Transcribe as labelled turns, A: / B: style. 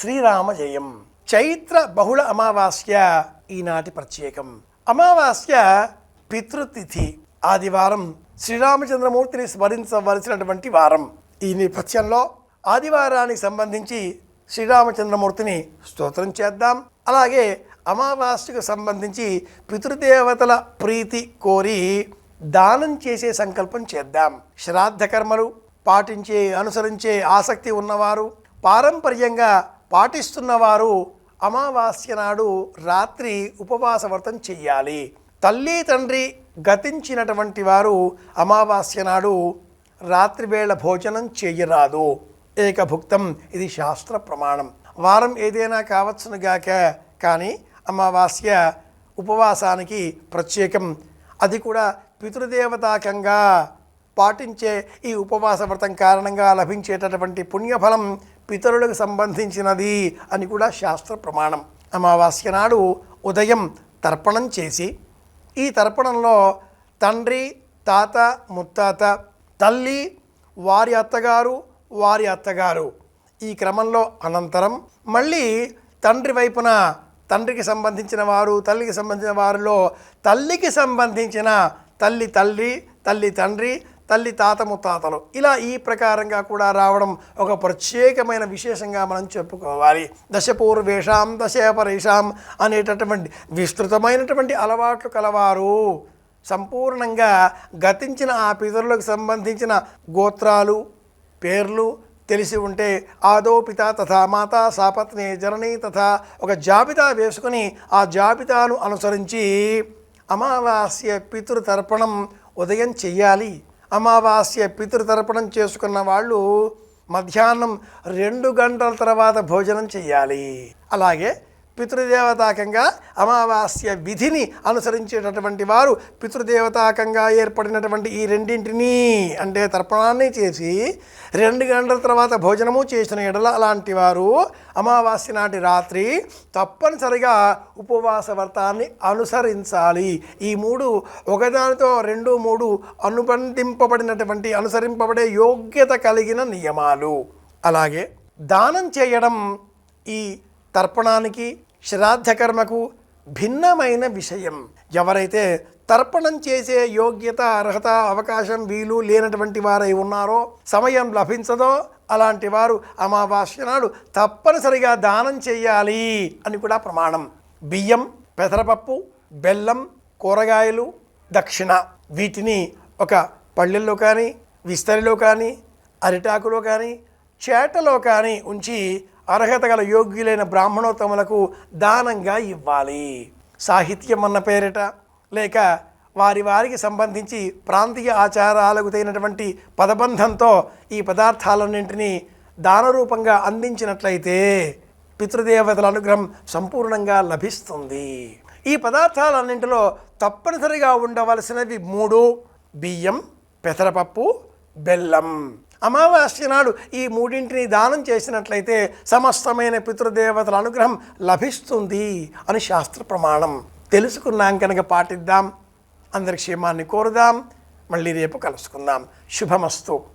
A: శ్రీరామ జయం చైత్ర బహుళ అమావాస్య ఈనాటి ప్రత్యేకం. అమావాస్య పితృతిథి. ఆదివారం శ్రీరామచంద్రమూర్తిని స్మరించవలసినటువంటి వారం. ఈ నేపథ్యంలో ఆదివారానికి సంబంధించి శ్రీరామచంద్రమూర్తిని స్తోత్రం చేద్దాం. అలాగే అమావాస్యకు సంబంధించి పితృదేవతల ప్రీతి కోరి దానం చేసే సంకల్పం చేద్దాం. శ్రాద్ధ కర్మలు పాటించే అనుసరించే ఆసక్తి ఉన్నవారు పారంపర్యంగా పాటిస్తున్నవారు అమావాస్య నాడు రాత్రి ఉపవాస వ్రతం చెయ్యాలి. తల్లి తండ్రి గతించినటువంటి వారు అమావాస్య నాడు రాత్రివేళ భోజనం చేయరాదు ఏకభుక్తం ఇది శాస్త్ర ప్రమాణం. వారం ఏదైనా కావచ్చునుగాక కానీ అమావాస్య ఉపవాసానికి ప్రత్యేకం. అది కూడా పితృదేవతాకంగా పాటించే ఈ ఉపవాస వ్రతం కారణంగా లభించేటటువంటి పుణ్యఫలం పితరులకు సంబంధించినది అని కూడా శాస్త్ర ప్రమాణం. అమావాస్య నాడు ఉదయం తర్పణం చేసి ఈ తర్పణంలో తండ్రి తాత ముత్తాత తల్లి వారి అత్తగారు వారి అత్తగారు ఈ క్రమంలో అనంతరం మళ్ళీ తండ్రి వైపున తండ్రికి సంబంధించిన వారు తల్లికి సంబంధించిన వారిలో తల్లికి సంబంధించిన తల్లి తల్లి తల్లి తండ్రి తల్లి తాత ముత్తాతలు. ఇలా ఈ ప్రకారంగా కూడా రావడం ఒక ప్రత్యేకమైన విశేషంగా మనం చెప్పుకోవాలి. దశపూర్వేషాం దశపరేషాం అనేటటువంటి విస్తృతమైనటువంటి అలవాట్లు కలవారు. సంపూర్ణంగా గతించిన ఆ పితరులకు సంబంధించిన గోత్రాలు పేర్లు తెలిసి ఉంటే ఆదో పిత తథా మాత సాపత్ని జనని తథా ఒక జాబితా వేసుకుని ఆ జాబితాను అనుసరించి అమావాస్య పితృతర్పణం ఉదయం చెయ్యాలి. అమావాస్య పితృతర్పణం చేసుకున్న వాళ్ళు మధ్యాహ్నం రెండు గంటల తర్వాత భోజనం చెయ్యాలి. అలాగే పితృదేవతాకంగా అమావాస్య విధిని అనుసరించేటటువంటి వారు పితృదేవతాకంగా ఏర్పడినటువంటి ఈ రెండింటినీ అంటే తర్పణాన్ని చేసి రెండు గంటల తర్వాత భోజనము చేసిన ఎడల అలాంటి వారు అమావాస్య నాటి రాత్రి తప్పనిసరిగా ఉపవాస వ్రతాన్ని అనుసరించాలి. ఈ మూడు ఒకదానితో రెండు మూడు అనుబంధింపబడినటువంటి అనుసరింపబడే యోగ్యత కలిగిన నియమాలు. అలాగే దానం చేయడం ఈ తర్పణానికి శ్రాద్ధకర్మకు భిన్నమైన విషయం. ఎవరైతే తర్పణం చేసే యోగ్యత అర్హత అవకాశం వీలు లేనటువంటి వారై ఉన్నారో సమయం లభించదో అలాంటి వారు అమావాస్య నాడు తప్పనిసరిగా దానం చేయాలి అని కూడా ప్రమాణం. బియ్యం పెసరపప్పు బెల్లం కూరగాయలు దక్షిణ. వీటిని ఒక పళ్ళెల్లో కానీ విస్తరిలో కానీ అరిటాకులో కానీ చేటలో కానీ ఉంచి అర్హత గల యోగ్యులైన బ్రాహ్మణోత్తములకు దానంగా ఇవ్వాలి. సాహిత్యం అన్న పేరిట లేక వారి వారికి సంబంధించి ప్రాంతీయ ఆచారాలకు తగినటువంటి పదబంధంతో ఈ పదార్థాలన్నింటినీ దానరూపంగా అందించినట్లయితే పితృదేవతల అనుగ్రహం సంపూర్ణంగా లభిస్తుంది. ఈ పదార్థాలన్నింటిలో తప్పనిసరిగా ఉండవలసినవి మూడు బియ్యం పెసరపప్పు బెల్లం. అమావాస్య నాడు ఈ మూడింటిని దానం చేసినట్లయితే సమస్తమైన పితృదేవతల అనుగ్రహం లభిస్తుంది అని శాస్త్ర ప్రమాణం. తెలుసుకున్నాం కనుక పాటిద్దాం. అందరి క్షేమాన్ని కోరుదాం. మళ్ళీ రేపు కలుసుకుందాం. శుభమస్తు.